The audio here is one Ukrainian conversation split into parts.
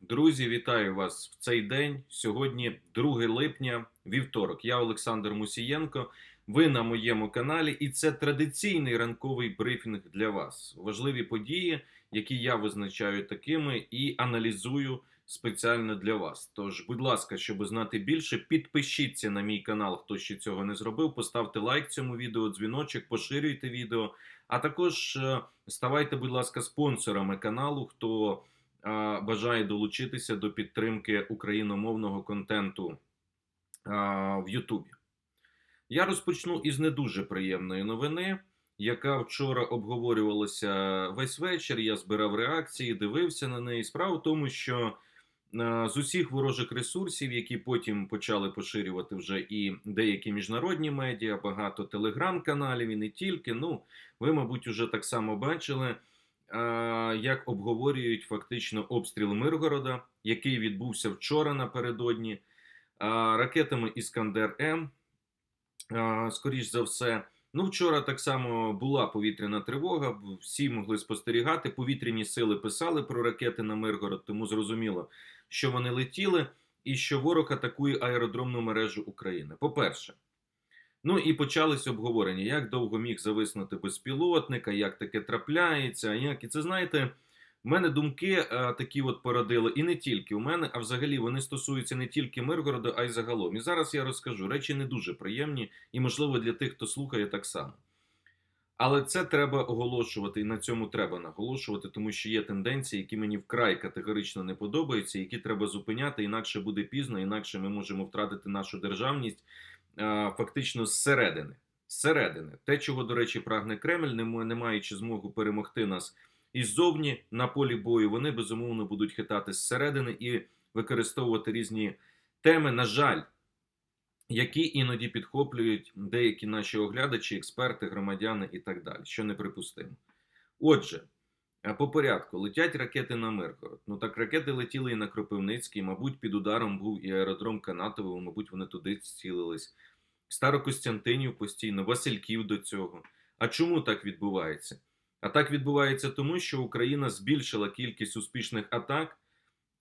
Друзі, вітаю вас в цей день. Сьогодні 2 липня, вівторок. Я Олександр Мусієнко. Ви на моєму каналі, і це традиційний ранковий брифінг для вас. Важливі події, які я визначаю такими і аналізую спеціально для вас. Тож, будь ласка, щоб знати більше, підпишіться на мій канал, хто ще цього не зробив. Поставте лайк цьому відео, дзвіночок, поширюйте відео. А також е, ставайте, будь ласка, спонсорами каналу, хто бажає долучитися до підтримки україномовного контенту в Ютубі. Я розпочну із не дуже приємної новини, яка вчора обговорювалася весь вечір. Я збирав реакції, дивився на неї. Справа в тому, що з усіх ворожих ресурсів, які потім почали поширювати вже і деякі міжнародні медіа, багато телеграм-каналів і не тільки. Ну, ви, мабуть, уже так само бачили як обговорюють фактично обстріл Миргорода, який відбувся вчора напередодні ракетами Іскандер М. Скоріш за все, ну вчора так само була повітряна тривога. Всі могли спостерігати. Повітряні сили писали про ракети на Миргород, тому зрозуміло, що вони летіли, і що ворог атакує аеродромну мережу України. По-перше. Ну і почались обговорення, як довго міг зависнути безпілотника, як таке трапляється. як І це знаєте, в мене думки а, такі от породили, і не тільки у мене, а взагалі вони стосуються не тільки Миргорода, а й загалом. І зараз я розкажу речі не дуже приємні, і, можливо, для тих, хто слухає так само. Але це треба оголошувати, і на цьому треба наголошувати, тому що є тенденції, які мені вкрай категорично не подобаються, які треба зупиняти, інакше буде пізно, інакше ми можемо втратити нашу державність фактично зсередини. Зсередини. Те, чого, до речі, прагне Кремль, не маючи змогу перемогти нас іззовні на полі бою, вони безумовно будуть хитати зсередини і використовувати різні теми, на жаль, які іноді підхоплюють деякі наші оглядачі, експерти, громадяни і так далі, що неприпустимо. Отже. По порядку летять ракети на Миргород. Ну так ракети летіли і на Кропивницький, мабуть, під ударом був і аеродром Канатового, мабуть, вони туди зцілились. Старокостянтинів постійно, Васильків до цього. А чому так відбувається? А так відбувається тому, що Україна збільшила кількість успішних атак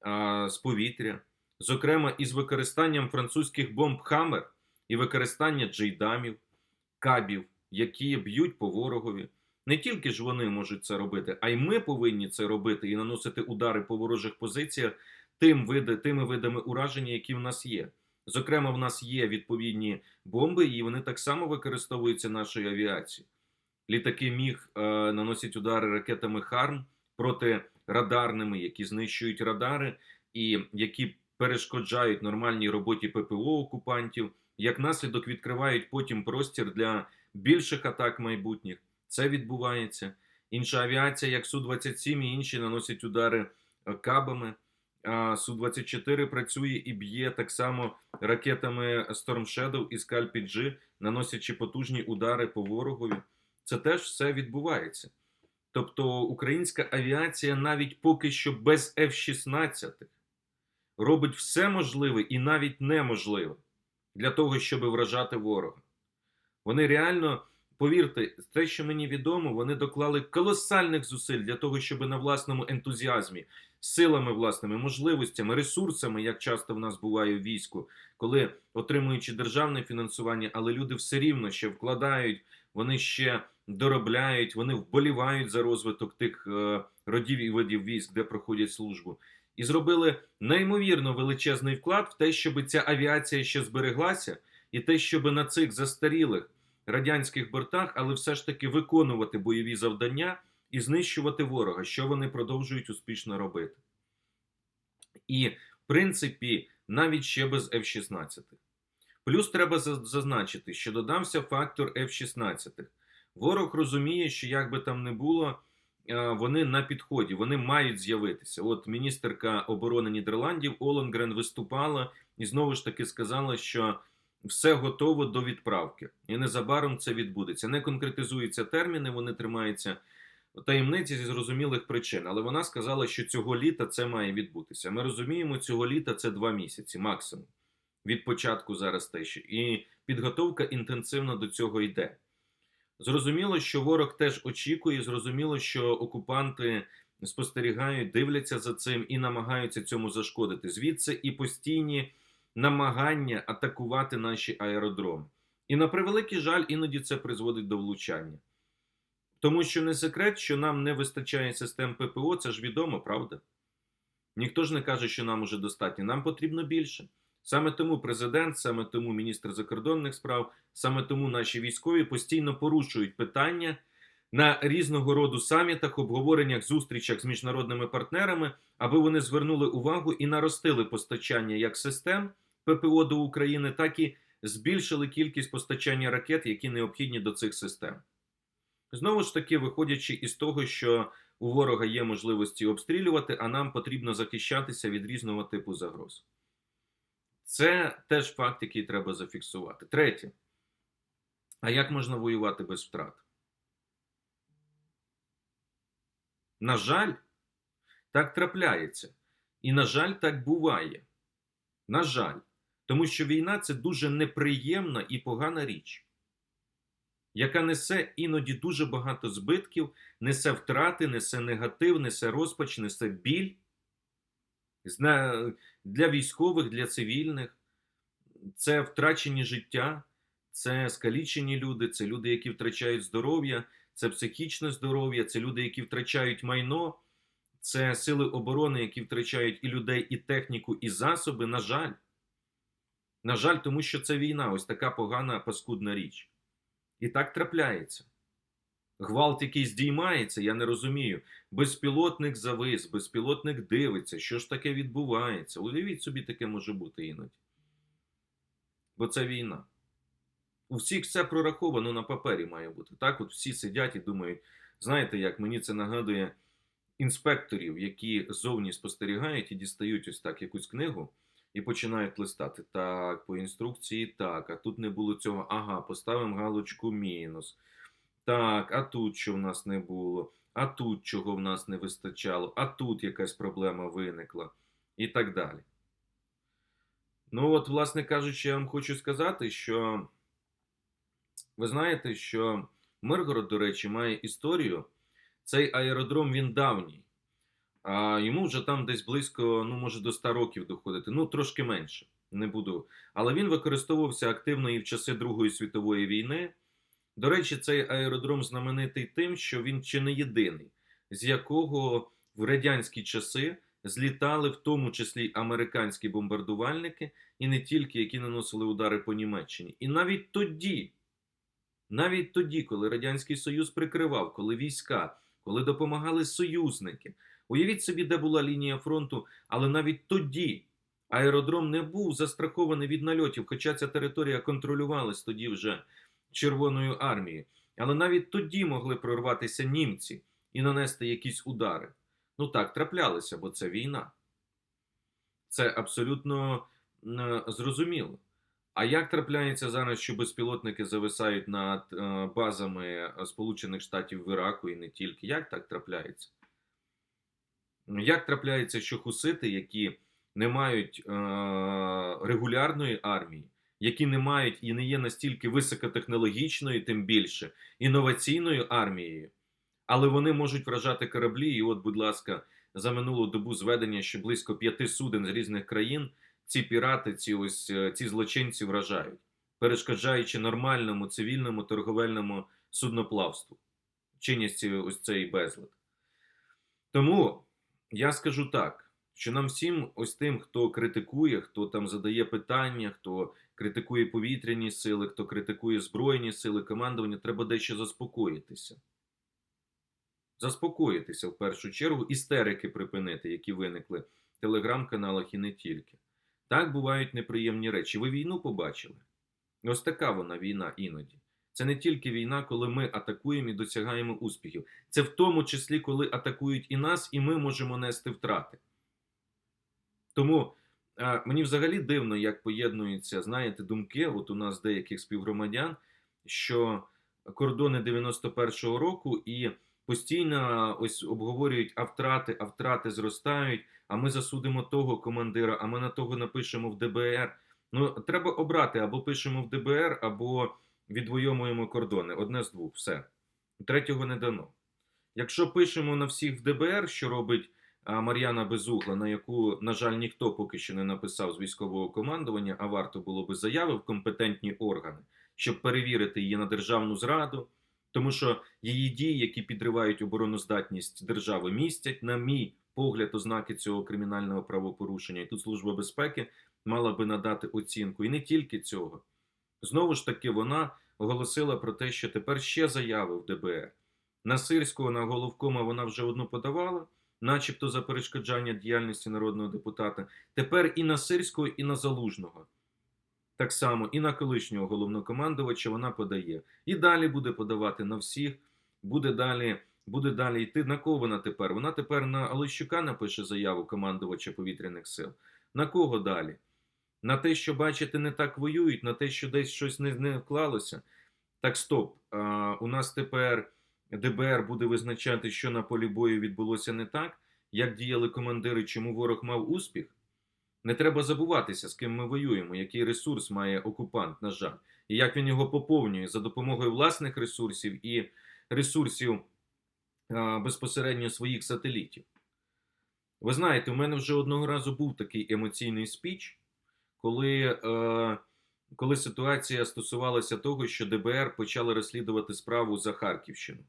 а, з повітря, зокрема із використанням французьких бомб Хаммер і використання джейдамів, кабів, які б'ють по ворогові. Не тільки ж вони можуть це робити, а й ми повинні це робити і наносити удари по ворожих позиціях тим види, тими видами ураження, які в нас є. Зокрема, в нас є відповідні бомби, і вони так само використовуються нашою авіацією. Літаки міг е, наносять удари ракетами ХАРМ проти радарними, які знищують радари і які перешкоджають нормальній роботі ППО окупантів. Як наслідок відкривають потім простір для більших атак майбутніх. Це відбувається. Інша авіація, як Су-27 і інші наносять удари е, кабами. Су-24 працює і б'є так само ракетами Storm Shadow і Scalp G, наносячи потужні удари по ворогові. Це теж все відбувається. Тобто українська авіація навіть поки що без F-16 робить все можливе і навіть неможливе для того, щоб вражати ворога. Вони реально. Повірте, те, що мені відомо, вони доклали колосальних зусиль для того, щоб на власному ентузіазмі, силами власними, можливостями, ресурсами, як часто в нас буває в війську, коли отримуючи державне фінансування, але люди все рівно ще вкладають, вони ще доробляють, вони вболівають за розвиток тих е, родів і видів військ, де проходять службу, і зробили неймовірно величезний вклад в те, щоб ця авіація ще збереглася, і те, щоб на цих застарілих радянських бортах, але все ж таки виконувати бойові завдання і знищувати ворога, що вони продовжують успішно робити. І, в принципі, навіть ще без F-16. Плюс треба зазначити, що додався фактор F-16. Ворог розуміє, що як би там не було, вони на підході, вони мають з'явитися. От міністерка оборони Нідерландів Оленгрен виступала і знову ж таки сказала, що все готово до відправки, і незабаром це відбудеться. Не конкретизуються терміни, вони тримаються таємниці зі зрозумілих причин. Але вона сказала, що цього літа це має відбутися. Ми розуміємо, цього літа це два місяці, максимум. Від початку зараз ще. І підготовка інтенсивно до цього йде. Зрозуміло, що ворог теж очікує, зрозуміло, що окупанти спостерігають, дивляться за цим і намагаються цьому зашкодити. Звідси і постійні намагання атакувати наші аеродроми. І на превеликий жаль, іноді це призводить до влучання. Тому що не секрет, що нам не вистачає систем ППО, це ж відомо, правда? Ніхто ж не каже, що нам уже достатньо. Нам потрібно більше. Саме тому президент, саме тому міністр закордонних справ, саме тому наші військові постійно порушують питання на різного роду самітах, обговореннях, зустрічах з міжнародними партнерами, аби вони звернули увагу і наростили постачання як систем ППО до України, так і збільшили кількість постачання ракет, які необхідні до цих систем. Знову ж таки, виходячи із того, що у ворога є можливості обстрілювати, а нам потрібно захищатися від різного типу загроз. Це теж факт, який треба зафіксувати. Третє. А як можна воювати без втрат? На жаль, так трапляється. І, на жаль, так буває. На жаль. Тому що війна це дуже неприємна і погана річ, яка несе іноді дуже багато збитків, несе втрати, несе негатив, несе розпач, несе біль для військових, для цивільних. Це втрачені життя, це скалічені люди, це люди, які втрачають здоров'я, це психічне здоров'я, це люди, які втрачають майно, це сили оборони, які втрачають і людей, і техніку, і засоби. На жаль. На жаль, тому що це війна, ось така погана паскудна річ. І так трапляється. Гвалт, який здіймається, я не розумію. Безпілотник завис, безпілотник дивиться, що ж таке відбувається. Уявіть собі, таке може бути іноді. Бо це війна. У всіх все прораховано на папері має бути. Так, от всі сидять і думають, знаєте, як мені це нагадує інспекторів, які зовні спостерігають і дістають ось так якусь книгу і починають листати. Так, по інструкції так, а тут не було цього. Ага, поставимо галочку мінус. Так, а тут що в нас не було, а тут чого в нас не вистачало, а тут якась проблема виникла і так далі. Ну, от, власне кажучи, я вам хочу сказати, що ви знаєте, що Миргород, до речі, має історію. Цей аеродром він давній. А йому вже там десь близько, ну, може, до 100 років доходити. Ну, трошки менше. Не буду. Але він використовувався активно і в часи Другої світової війни. До речі, цей аеродром знаменитий тим, що він чи не єдиний, з якого в радянські часи злітали в тому числі американські бомбардувальники, і не тільки які наносили удари по Німеччині. І навіть тоді, навіть тоді, коли Радянський Союз прикривав, коли війська, коли допомагали союзники, уявіть собі, де була лінія фронту, але навіть тоді аеродром не був застрахований від нальотів, хоча ця територія контролювалась тоді вже Червоною армією. Але навіть тоді могли прорватися німці і нанести якісь удари. Ну так, траплялися, бо це війна. Це абсолютно зрозуміло. А як трапляється зараз, що безпілотники зависають над е, базами Сполучених Штатів в Іраку і не тільки? Як так трапляється? Як трапляється, що хусити, які не мають е, регулярної армії, які не мають і не є настільки високотехнологічною, тим більше інноваційною армією, але вони можуть вражати кораблі. І, от, будь ласка, за минулу добу зведення, що близько п'яти суден з різних країн ці пірати, ці ось е, ці злочинці вражають, перешкоджаючи нормальному цивільному торговельному судноплавству, чинять ось цей безлад. Тому я скажу так, що нам всім, ось тим, хто критикує, хто там задає питання, хто критикує повітряні сили, хто критикує збройні сили, командування, треба дещо заспокоїтися. Заспокоїтися в першу чергу, істерики припинити, які виникли в телеграм-каналах і не тільки. Так бувають неприємні речі. Ви війну побачили? Ось така вона війна іноді. Це не тільки війна, коли ми атакуємо і досягаємо успіхів. Це в тому числі, коли атакують і нас, і ми можемо нести втрати. Тому а, мені взагалі дивно, як поєднуються, знаєте, думки от у нас деяких співгромадян, що кордони 91-го року і постійно ось обговорюють, а втрати, а втрати зростають, а ми засудимо того командира, а ми на того напишемо в ДБР. Ну, треба обрати або пишемо в ДБР, або відвоюємо кордони. Одне з двох, все. Третього не дано. Якщо пишемо на всіх в ДБР, що робить Мар'яна Безугла, на яку, на жаль, ніхто поки що не написав з військового командування, а варто було би заяви в компетентні органи, щоб перевірити її на державну зраду, тому що її дії, які підривають обороноздатність держави, містять, на мій погляд, ознаки цього кримінального правопорушення. І тут служба безпеки мала би надати оцінку. І не тільки цього. Знову ж таки, вона оголосила про те, що тепер ще заяви в ДБР. На Сирського, на головкома вона вже одну подавала, начебто за перешкоджання діяльності народного депутата. Тепер і на Сирського, і на Залужного. Так само і на колишнього головнокомандувача вона подає. І далі буде подавати на всіх, буде далі, буде далі йти. На кого вона тепер? Вона тепер на Олещука напише заяву командувача повітряних сил. На кого далі? На те, що, бачите, не так воюють, на те, що десь щось не, не вклалося. Так, стоп. А, у нас тепер ДБР буде визначати, що на полі бою відбулося не так, як діяли командири, чому ворог мав успіх. Не треба забуватися, з ким ми воюємо, який ресурс має окупант, на жаль, і як він його поповнює за допомогою власних ресурсів і ресурсів а, безпосередньо своїх сателітів. Ви знаєте, у мене вже одного разу був такий емоційний спіч, коли, е, коли ситуація стосувалася того, що ДБР почали розслідувати справу за Харківщину.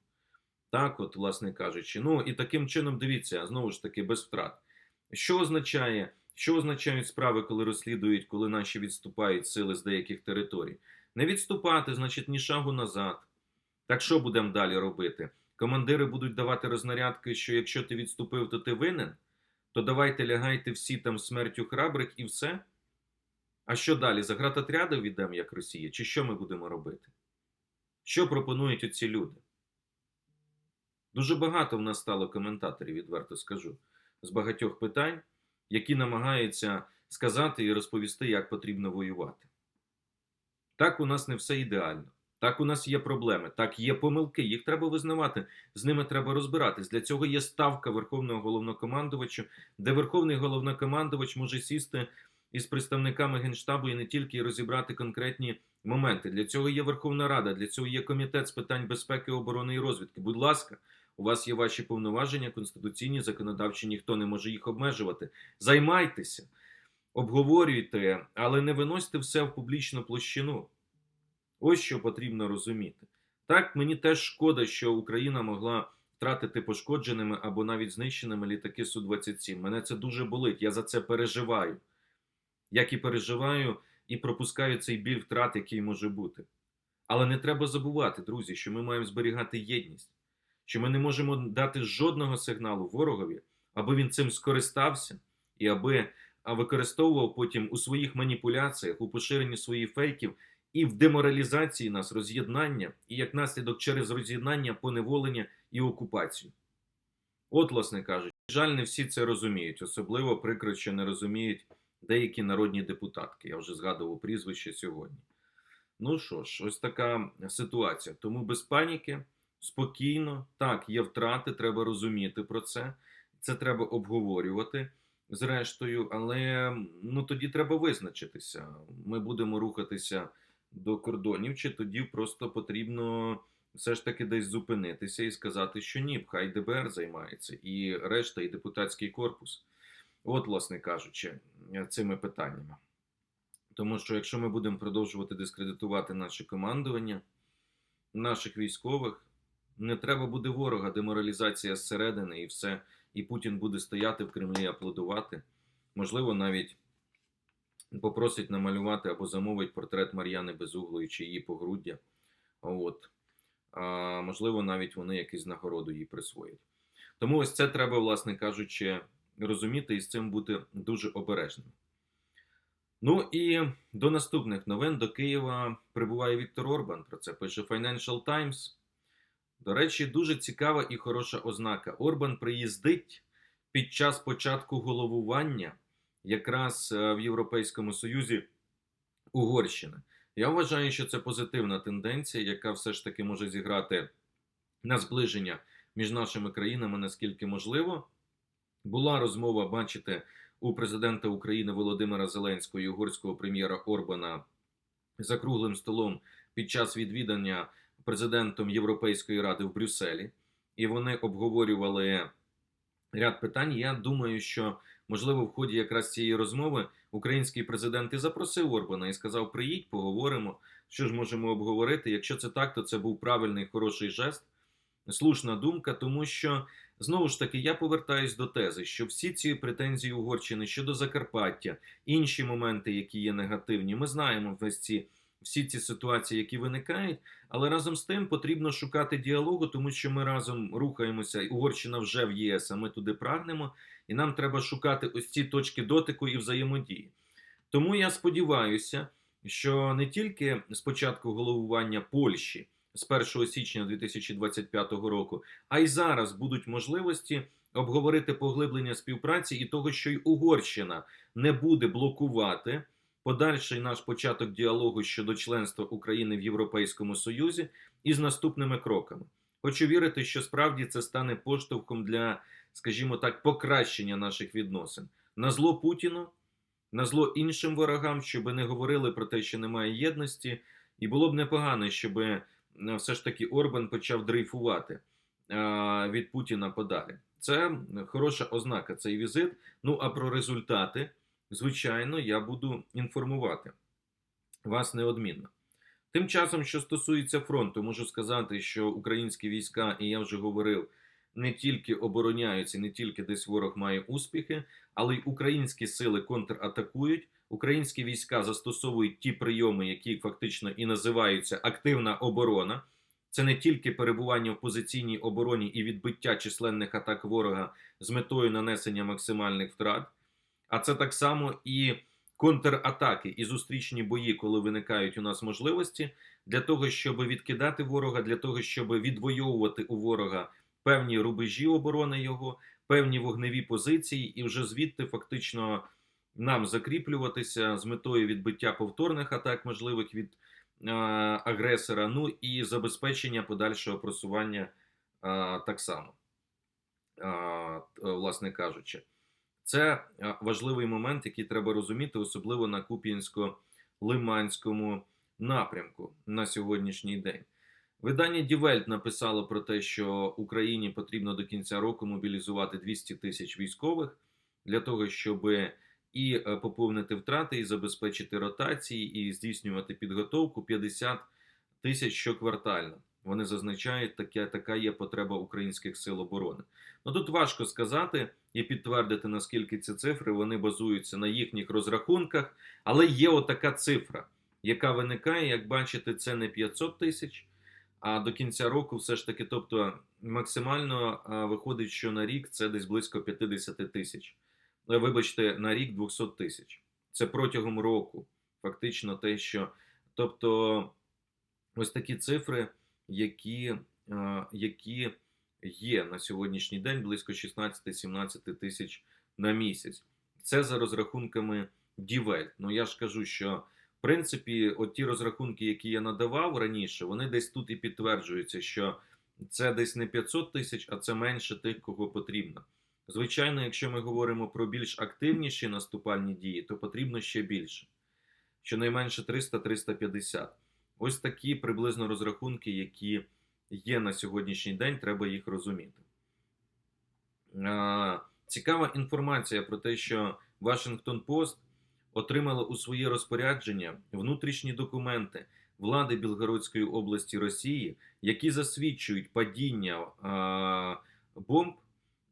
Так, от, власне кажучи. Ну і таким чином, дивіться, знову ж таки, без втрат. Що означає, що означають справи, коли розслідують, коли наші відступають сили з деяких територій? Не відступати, значить, ні шагу назад. Так що будемо далі робити? Командири будуть давати рознарядки, що якщо ти відступив, то ти винен, то давайте лягайте всі там смертю храбрих і все. А що далі? Загратотряди віддамо, як Росія? Чи що ми будемо робити? Що пропонують оці люди? Дуже багато в нас стало коментаторів, відверто скажу, з багатьох питань, які намагаються сказати і розповісти, як потрібно воювати. Так, у нас не все ідеально. Так, у нас є проблеми, так, є помилки, їх треба визнавати, з ними треба розбиратись. Для цього є ставка Верховного головнокомандувача, де Верховний головнокомандувач може сісти із представниками Генштабу і не тільки розібрати конкретні моменти. Для цього є Верховна Рада, для цього є комітет з питань безпеки, оборони і розвідки. Будь ласка, у вас є ваші повноваження, конституційні, законодавчі, ніхто не може їх обмежувати. Займайтеся, обговорюйте, але не виносьте все в публічну площину. Ось що потрібно розуміти. Так, мені теж шкода, що Україна могла втратити пошкодженими або навіть знищеними літаки Су-27. Мене це дуже болить. Я за це переживаю. Як і переживаю і пропускаю цей біль втрат, який може бути. Але не треба забувати, друзі, що ми маємо зберігати єдність, що ми не можемо дати жодного сигналу ворогові, аби він цим скористався і аби використовував потім у своїх маніпуляціях, у поширенні своїх фейків і в деморалізації нас роз'єднання, і як наслідок через роз'єднання, поневолення і окупацію. От, власне кажучи, жаль, не всі це розуміють, особливо прикро, що не розуміють деякі народні депутатки. Я вже згадував прізвище сьогодні. Ну що ж, ось така ситуація. Тому без паніки, спокійно, так, є втрати, треба розуміти про це. Це треба обговорювати зрештою, але ну тоді треба визначитися. Ми будемо рухатися до кордонів, чи тоді просто потрібно все ж таки десь зупинитися і сказати, що ні, хай ДБР займається, і решта, і депутатський корпус. От, власне кажучи, цими питаннями. Тому що якщо ми будемо продовжувати дискредитувати наше командування, наших військових, не треба буде ворога, деморалізація зсередини і все. І Путін буде стояти в Кремлі, і аплодувати. Можливо, навіть попросить намалювати або замовить портрет Мар'яни Безуглої чи її погруддя. От. А, Можливо, навіть вони якусь нагороду їй присвоять. Тому ось це треба, власне кажучи, розуміти і з цим бути дуже обережним. Ну і до наступних новин до Києва прибуває Віктор Орбан. Про це пише Financial Times. До речі, дуже цікава і хороша ознака. Орбан приїздить під час початку головування якраз е, в Європейському Союзі Угорщина. Я вважаю, що це позитивна тенденція, яка все ж таки може зіграти на зближення між нашими країнами наскільки можливо. Була розмова, бачите, у президента України Володимира Зеленського і угорського прем'єра Орбана за круглим столом під час відвідання президентом Європейської ради в Брюсселі. і вони обговорювали ряд питань. Я думаю, що можливо в ході якраз цієї розмови український президент і запросив Орбана і сказав: Приїдь, поговоримо. Що ж можемо обговорити? Якщо це так, то це був правильний хороший жест, слушна думка, тому що знову ж таки я повертаюсь до тези, що всі ці претензії Угорщини щодо Закарпаття, інші моменти, які є негативні, ми знаємо весь ці. Всі ці ситуації, які виникають, але разом з тим потрібно шукати діалогу, тому що ми разом рухаємося. Угорщина вже в ЄС, а ми туди прагнемо, і нам треба шукати ось ці точки дотику і взаємодії. Тому я сподіваюся, що не тільки з початку головування Польщі з 1 січня 2025 року, а й зараз будуть можливості обговорити поглиблення співпраці і того, що й Угорщина не буде блокувати подальший наш початок діалогу щодо членства України в Європейському Союзі із наступними кроками. Хочу вірити, що справді це стане поштовхом для, скажімо так, покращення наших відносин. На зло Путіну, на зло іншим ворогам, щоб не говорили про те, що немає єдності, і було б непогано, щоб е, все ж таки Орбан почав дрейфувати е, від Путіна подалі. Це хороша ознака цей візит. Ну а про результати звичайно, я буду інформувати вас неодмінно. Тим часом, що стосується фронту, можу сказати, що українські війська, і я вже говорив, не тільки обороняються, не тільки десь ворог має успіхи, але й українські сили контратакують. Українські війська застосовують ті прийоми, які фактично і називаються активна оборона. Це не тільки перебування в позиційній обороні і відбиття численних атак ворога з метою нанесення максимальних втрат. А це так само і контратаки і зустрічні бої, коли виникають у нас можливості для того, щоб відкидати ворога, для того, щоб відвоювати у ворога певні рубежі оборони його, певні вогневі позиції, і вже звідти фактично нам закріплюватися з метою відбиття повторних атак, можливих від а, агресора, ну і забезпечення подальшого просування а, так само, а, власне кажучи. Це е, важливий момент, який треба розуміти, особливо на Куп'янсько-Лиманському напрямку на сьогоднішній день. Видання Welt написало про те, що Україні потрібно до кінця року мобілізувати 200 тисяч військових для того, щоб і е, поповнити втрати, і забезпечити ротації, і здійснювати підготовку 50 тисяч щоквартально. Вони зазначають, таке, така є потреба українських сил оборони. Ну тут важко сказати і підтвердити, наскільки ці цифри вони базуються на їхніх розрахунках, але є отака цифра, яка виникає, як бачите, це не 500 тисяч, а до кінця року все ж таки, тобто максимально виходить, що на рік це десь близько 50 тисяч. Е, Вибачте, на рік 200 тисяч. Це протягом року. Фактично те, що. Тобто, ось такі цифри, які, які є на сьогоднішній день близько 16-17 тисяч на місяць. Це за розрахунками Дівель. Ну я ж кажу, що в принципі, от ті розрахунки, які я надавав раніше, вони десь тут і підтверджуються, що це десь не 500 тисяч, а це менше тих, кого потрібно. Звичайно, якщо ми говоримо про більш активніші наступальні дії, то потрібно ще більше. Щонайменше 300-350. Ось такі приблизно розрахунки, які є на сьогоднішній день, треба їх розуміти. Цікава інформація про те, що Вашингтон Пост отримала у своє розпорядження внутрішні документи влади Білгородської області Росії, які засвідчують падіння бомб,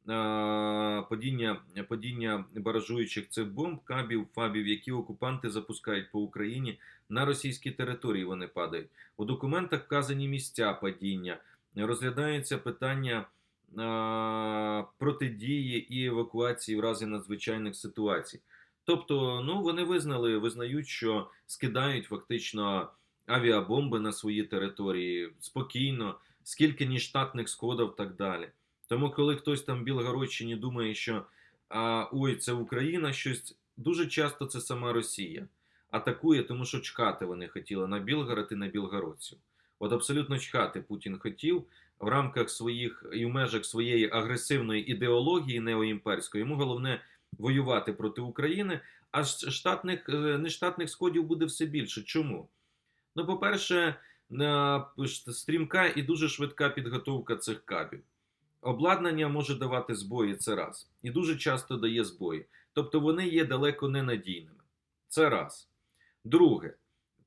падіння падіння баражуючих цих бомб, кабів, фабів, які окупанти запускають по Україні на російській території. Вони падають у документах. Вказані місця падіння, розглядаються питання протидії і евакуації в разі надзвичайних ситуацій. Тобто, ну вони визнали, визнають, що скидають фактично авіабомби на свої території спокійно, скільки ні штатних сходів, так далі. Тому, коли хтось там в Білгородщині думає, що а, ой, це Україна, щось дуже часто це сама Росія атакує, тому що чхати вони хотіли на Білгород і на білгородців. От абсолютно чхати Путін хотів в рамках своїх і в межах своєї агресивної ідеології неоімперської. Йому головне воювати проти України, а штатних нештатних сходів буде все більше. Чому? Ну, по-перше, стрімка і дуже швидка підготовка цих кабів. Обладнання може давати збої, це раз. І дуже часто дає збої. Тобто вони є далеко ненадійними. Це раз. Друге,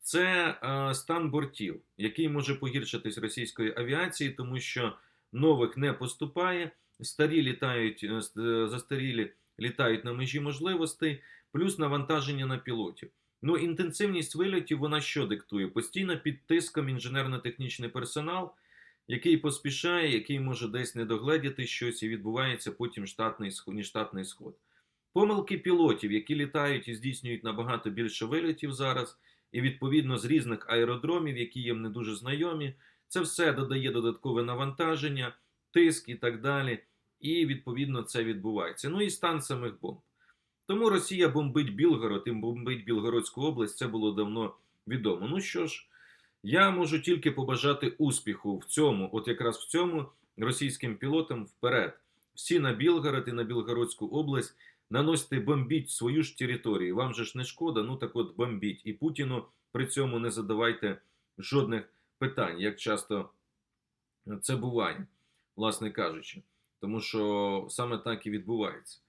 це е, стан бортів, який може погіршитись російської авіації, тому що нових не поступає, старі літають, е, е, застарілі літають на межі можливостей, плюс навантаження на пілотів. Ну, інтенсивність вильотів вона що диктує? Постійно під тиском інженерно-технічний персонал, який поспішає, який може десь не догледіти щось, і відбувається потім штатний нештатний сход. Помилки пілотів, які літають і здійснюють набагато більше вильотів зараз, і відповідно з різних аеродромів, які їм не дуже знайомі, це все додає додаткове навантаження, тиск і так далі. І відповідно це відбувається. Ну і стан самих бомб. Тому Росія бомбить Білгород і бомбить Білгородську область. Це було давно відомо. Ну що ж, я можу тільки побажати успіху в цьому, от якраз в цьому російським пілотам вперед. Всі на Білгород і на Білгородську область наносите бомбіть свою ж територію. Вам же ж не шкода, ну так от бомбіть. І Путіну при цьому не задавайте жодних питань, як часто це буває, власне кажучи. Тому що саме так і відбувається.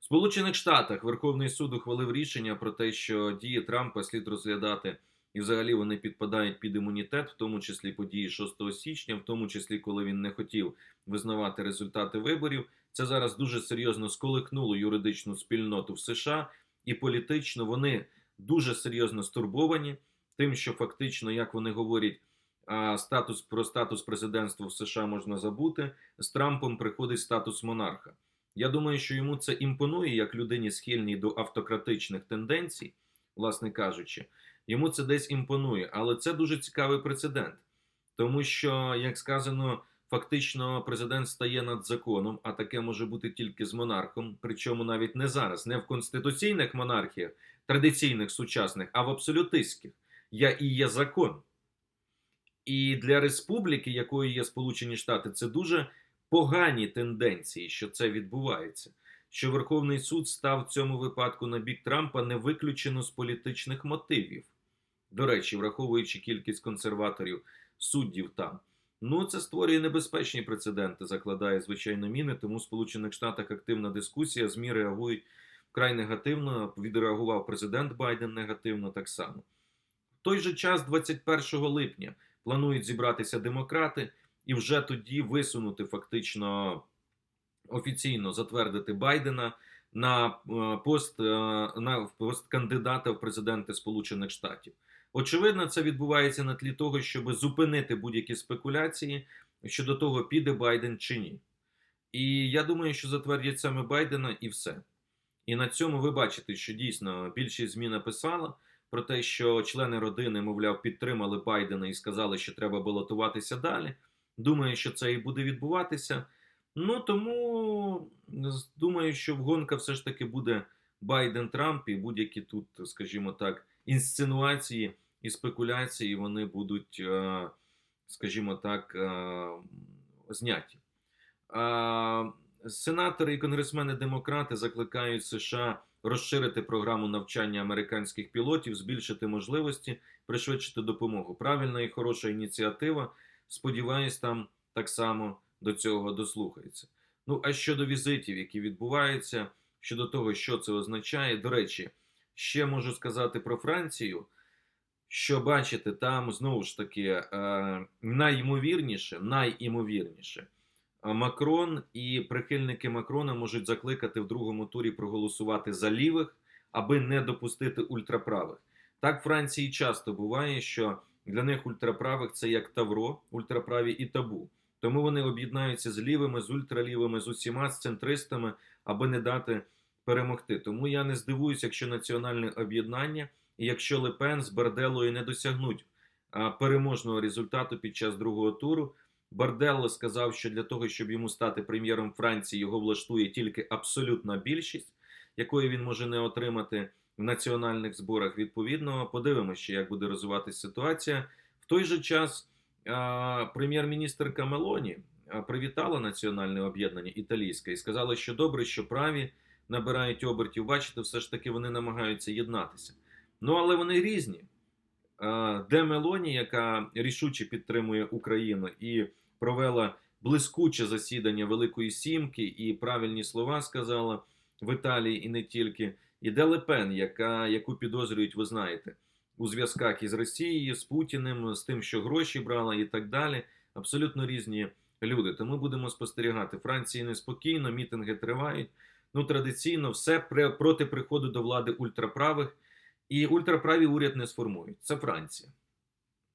В Сполучених Штатах Верховний суд ухвалив рішення про те, що дії Трампа слід розглядати, і взагалі вони підпадають під імунітет, в тому числі події 6 січня, в тому числі коли він не хотів визнавати результати виборів. Це зараз дуже серйозно сколихнуло юридичну спільноту в США, і політично вони дуже серйозно стурбовані тим, що фактично, як вони говорять, статус про статус президентства в США можна забути. З Трампом приходить статус монарха. Я думаю, що йому це імпонує як людині схильній до автократичних тенденцій, власне кажучи, йому це десь імпонує, але це дуже цікавий прецедент, тому що, як сказано, фактично президент стає над законом, а таке може бути тільки з монархом, причому навіть не зараз, не в конституційних монархіях, традиційних сучасних, а в абсолютистських. Я і є закон. І для республіки, якою є Сполучені Штати, це дуже погані тенденції, що це відбувається. Що Верховний суд став в цьому випадку на бік Трампа не виключено з політичних мотивів. До речі, враховуючи кількість консерваторів, суддів там. Ну, це створює небезпечні прецеденти, закладає звичайно міни. Тому в Сполучених Штатах активна дискусія. ЗМІ реагують вкрай негативно. Відреагував президент Байден негативно так само. В той же час, 21 липня, планують зібратися демократи і вже тоді висунути фактично офіційно затвердити Байдена на е, пост, е, на пост кандидата в президенти Сполучених Штатів. Очевидно, це відбувається на тлі того, щоб зупинити будь-які спекуляції щодо того, піде Байден чи ні. І я думаю, що затвердять саме Байдена і все. І на цьому ви бачите, що дійсно більшість ЗМІ написала про те, що члени родини, мовляв, підтримали Байдена і сказали, що треба балотуватися далі. Думаю, що це і буде відбуватися. Ну тому думаю, що гонка все ж таки буде Байден-Трамп, і будь-які тут, скажімо так, інсценуації і спекуляції вони будуть, е, скажімо так, е, зняті. Сенатори і конгресмени-демократи закликають США розширити програму навчання американських пілотів, збільшити можливості, пришвидшити допомогу. Правильна і хороша ініціатива. Сподіваюсь, там так само до цього дослухається. Ну а щодо візитів, які відбуваються, щодо того, що це означає, до речі, ще можу сказати про Францію. Що бачите, там знову ж таки е, найімовірніше, найімовірніше, Макрон і прихильники Макрона можуть закликати в другому турі проголосувати за лівих, аби не допустити ультраправих. Так в Франції часто буває, що для них ультраправих це як тавро, ультраправі і табу. Тому вони об'єднаються з лівими, з ультралівими, з усіма з центристами, аби не дати перемогти. Тому я не здивуюся, якщо національне об'єднання і якщо Лепен з Барделою не досягнуть переможного результату під час другого туру. Барделло сказав, що для того, щоб йому стати прем'єром Франції, його влаштує тільки абсолютна більшість, якої він може не отримати в національних зборах. Відповідно, подивимося, як буде розвиватися ситуація. В той же час а, прем'єр-міністрка Мелоні а, привітала національне об'єднання італійське і сказала, що добре, що праві набирають обертів. Бачите, все ж таки вони намагаються єднатися. Ну, але вони різні. Де Мелоні, яка рішуче підтримує Україну і провела блискуче засідання Великої Сімки і правильні слова сказала в Італії і не тільки. І Де Лепен, яка, яку підозрюють, ви знаєте, у зв'язках із Росією, з Путіним, з тим, що гроші брала і так далі. Абсолютно різні люди. Тому будемо спостерігати. Франції неспокійно, мітинги тривають. Ну, традиційно, все проти приходу до влади ультраправих, і ультраправі уряд не сформують. Це Франція.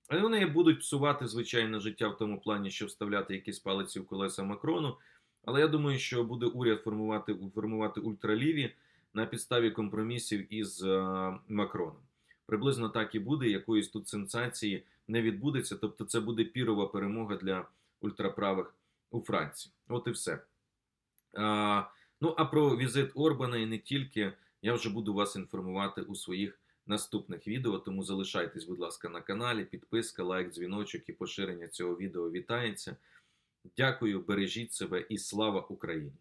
Але вони будуть псувати звичайно життя в тому плані, що вставляти якісь палиці в колеса Макрону. Але я думаю, що буде уряд формувати, формувати ультраліві на підставі компромісів із е, Макроном. Приблизно так і буде. Якоїсь тут сенсації не відбудеться. Тобто, це буде пірова перемога для ультраправих у Франції. От і все. А, ну а про візит Орбана і не тільки я вже буду вас інформувати у своїх наступних відео. Тому залишайтесь, будь ласка, на каналі. Підписка, лайк, дзвіночок і поширення цього відео вітається. Дякую, бережіть себе і слава Україні!